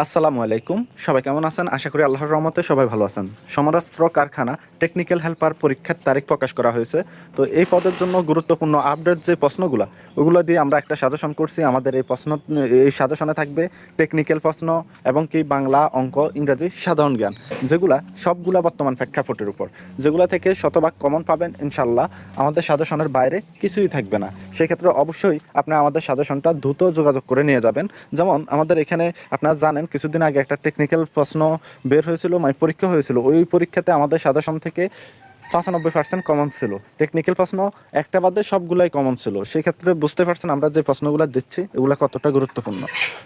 আসসালামু আলাইকুম। সবাই কেমন আছেন? আশা করি আল্লাহর রহমতে সবাই ভালো আছেন। সমরাস্ত্র কারখানা টেকনিক্যাল হেল্পার পরীক্ষার তারিখ প্রকাশ করা হয়েছে। তো এই পদের জন্য গুরুত্বপূর্ণ আপডেট যে প্রশ্নগুলো, ওগুলো দিয়ে আমরা একটা সাজেশন করছি। আমাদের এই প্রশ্ন, এই সাজেশনে থাকবে টেকনিক্যাল প্রশ্ন এবং কি বাংলা অঙ্ক, ইংরাজি সাধারণ জ্ঞান, যেগুলা সবগুলা বর্তমান প্রেক্ষাপটের উপর। যেগুলো থেকে শতভাগ কমন পাবেন ইনশাল্লাহ আমাদের সাজেশনের বাইরে কিছুই থাকবে না। সেক্ষেত্রে অবশ্যই আপনি আমাদের সাজেশনটা দ্রুত যোগাযোগ করে নিয়ে যাবেন। যেমন আমাদের এখানে আপনারা জানেন কিছুদিন আগে একটা টেকনিক্যাল প্রশ্ন বের হয়েছিল মানে পরীক্ষা হয়েছিল। ওই পরীক্ষাতে আমাদের সাজেশন থেকে পঁচানব্বই পার্সেন্ট কমন ছিল। টেকনিক্যাল প্রশ্ন, একটা বাদে সবগুলাই কমন ছিল। সেই ক্ষেত্রে বুঝতে পারছেন আমরা যে প্রশ্নগুলো দিচ্ছি, এগুলো কতটা গুরুত্বপূর্ণ।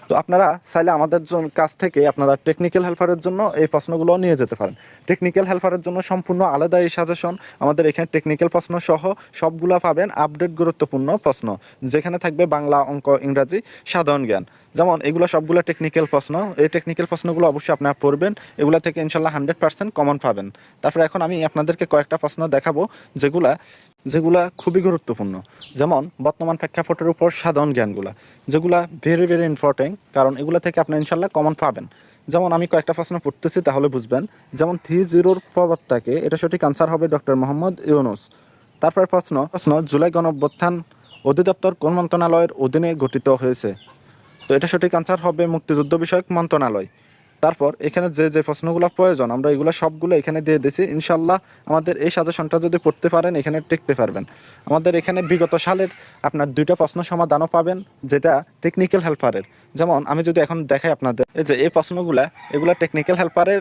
তো আপনারা চাইলে আমাদের কাছ থেকে আপনারা টেকনিক্যাল হেল্পারের জন্য এই প্রশ্নগুলো নিয়ে যেতে পারেন। টেকনিক্যাল হেল্পারের জন্য সম্পূর্ণ আলাদা এই সাজেশন আমাদের এখানে টেকনিক্যাল প্রশ্ন সহ সবগুলা পাবেন আপডেট গুরুত্বপূর্ণ প্রশ্ন। যেখানে থাকবে বাংলা, অঙ্ক, ইংরাজি, সাধারণ জ্ঞান। যেমন এগুলো সবগুলো টেকনিক্যাল প্রশ্ন। এই টেকনিক্যাল প্রশ্নগুলো অবশ্যই আপনারা পড়বেন। এগুলো থেকে ইনশাল্লাহ হান্ড্রেড পার্সেন্ট কমন পাবেন। তারপরে এখন আমি আপনাদেরকে কয়েকটা প্রশ্ন দেখাবো যেগুলা যেগুলা খুবই গুরুত্বপূর্ণ। যেমন, বর্তমান প্রেক্ষাপটের উপর সাধারণ জ্ঞানগুলা, যেগুলা ভেরি ভেরি ইম্পর্টেন্ট কারণ এগুলো থেকে আপনি ইনশাল্লাহ কমন পাবেন। যেমন, আমি কয়েকটা প্রশ্ন পড়তেছি, তাহলে বুঝবেন। যেমন থ্রি জিরোর প্রবর্তাকে এটা সঠিক আনসার হবে ডক্টর মোহাম্মদ ইউনুস। তারপর প্রশ্ন প্রশ্ন, জুলাই গণঅভ্যুত্থান অধিদপ্তর কোন মন্ত্রণালয়ের অধীনে গঠিত হয়েছে? তো এটা সঠিক আনসার হবে মুক্তিযুদ্ধ বিষয়ক মন্ত্রণালয়। তারপর এখানে যে যে প্রশ্নগুলো প্রয়োজন, আমরা এগুলো সবগুলো এখানে দিয়ে দিয়েছি ইনশাল্লাহ আমাদের এই সাজেশনটা যদি পড়তে পারেন, এখানে টিকতে পারবেন। আমাদের এখানে বিগত সালের আপনার দুইটা প্রশ্ন সমাধানও পাবেন, যেটা টেকনিক্যাল হেল্পারের যেমন, আমি যদি এখন দেখাই আপনাদের, এই যে, এই প্রশ্নগুলা, এগুলো টেকনিক্যাল হেল্পারের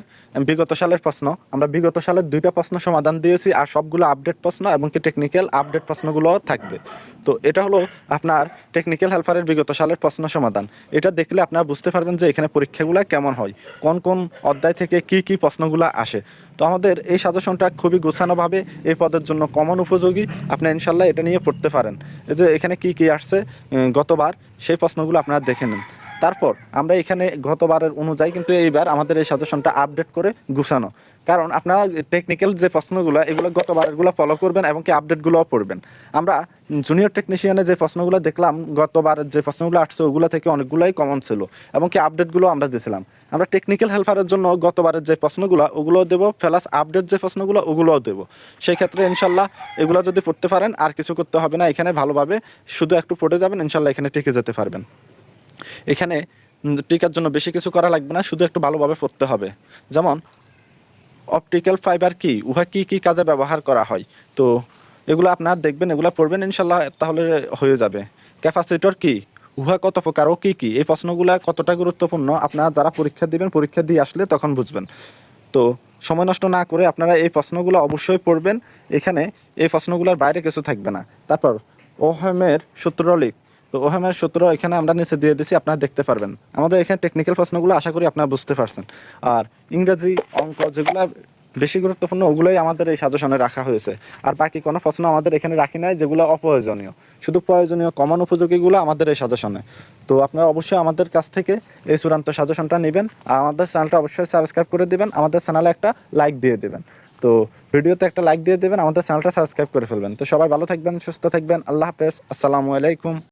বিগত সালের প্রশ্ন। আমরা বিগত সালের দুইটা প্রশ্ন সমাধান দিয়েছি, আর সবগুলো আপডেট প্রশ্ন এবং কি টেকনিক্যাল আপডেট প্রশ্নগুলো থাকবে। তো এটা হলো আপনার টেকনিক্যাল হেল্পারের বিগত সালের প্রশ্ন সমাধান। এটা দেখলে আপনারা বুঝতে পারবেন যে এখানে পরীক্ষাগুলো কেমন হয়, কোন কোন অধ্যায় থেকে কি কি প্রশ্নগুলো আসে। তো আমাদের এই সাজেশনটা খুবই গোছানোভাবে এই পদের জন্য কমন উপযোগী। আপনি ইনশাল্লাহ এটা নিয়ে পড়তে পারেন। এই যে এখানে কি কি আসছে গতবার সেই প্রশ্নগুলো আপনারা দেখে নিন। তারপর আমরা এখানে গতবারের অনুযায়ী কিন্তু এইবার আমাদের এই সাজেশনটা আপডেট করে গুছানো। কারণ আপনারা টেকনিক্যাল যে প্রশ্নগুলো, এগুলো গতবারেরগুলো ফলো করবেন এবং কি আপডেটগুলোও পড়বেন। আমরা জুনিয়র টেকনিশিয়ানে যে প্রশ্নগুলো দেখলাম, গতবারের যে প্রশ্নগুলো আসছে, ওগুলো থেকে অনেকগুলোই কমন ছিল এবং কি আপডেটগুলো আমরা দিয়েছিলাম। আমরা টেকনিক্যাল হেল্পারের জন্য গতবারের যে প্রশ্নগুলো, ওগুলোও দেবো প্লাস আপডেট যে প্রশ্নগুলো, ওগুলোও দেবো। সেই ক্ষেত্রে ইনশাল্লাহ এগুলো যদি পড়তে পারেন, আর কিছু করতে হবে না, এখানে ভালোভাবে শুধু একটু পড়ে যাবেন, ইনশাল্লাহ এখানে টিকে যেতে পারবেন। এখানে টিকার জন্য বেশি কিছু করা লাগবে না, শুধু একটু ভালোভাবে পড়তে হবে। যেমন অপটিক্যাল ফাইবার কি? উহা কি কি কাজে ব্যবহার করা হয়? তো এগুলো আপনার দেখবেন, এগুলো পড়বেন ইনশাল্লাহ তাহলে হয়ে যাবে। ক্যাপাসিটর কি? উহা কত প্রকার ও কি কি? এই প্রশ্নগুলো কতটা গুরুত্বপূর্ণ? আপনারা যারা পরীক্ষা দিবেন, পরীক্ষা দিয়ে আসলে তখন বুঝবেন। তো সময় নষ্ট না করে আপনারা এই প্রশ্নগুলো অবশ্যই পড়বেন। এখানে এই প্রশ্নগুলোর বাইরে কিছু থাকবে না। তারপর, ওহেমের সূত্রলিক তো ওহেমের সূত্র এখানে আমরা নিচে দিয়ে দিছি, আপনারা দেখতে পারবেন। আমাদের এখানে টেকনিক্যাল প্রশ্নগুলো আশা করি আপনারা বুঝতে পারছেন। আর ইংরেজি অঙ্ক যেগুলো বেশি গুরুত্বপূর্ণ, ওগুলোই আমাদের এই সাজেশনে রাখা হয়েছে। আর বাকি কোনো প্রশ্ন আমাদের এখানে রাখি নাই, যেগুলো অপ্রয়োজনীয়। শুধু প্রয়োজনীয় কমন উপযোগীগুলো আমাদের এই সাজেশনে। তো আপনারা অবশ্যই আমাদের কাছ থেকে এই চূড়ান্ত সাজেশনটা নেবেন, আর আমাদের চ্যানেলটা অবশ্যই সাবস্ক্রাইব করে দিবেন, আমাদের চ্যানেলে একটা লাইক দিয়ে দেবেন। তো ভিডিওতে একটা লাইক দিয়ে দেবেন, আমাদের চ্যানেলটা সাবস্ক্রাইব করে ফেলবেন। তো সবাই ভালো থাকবেন, সুস্থ থাকবেন, আল্লাহ হাফেজ, আসসালামু আলাইকুম।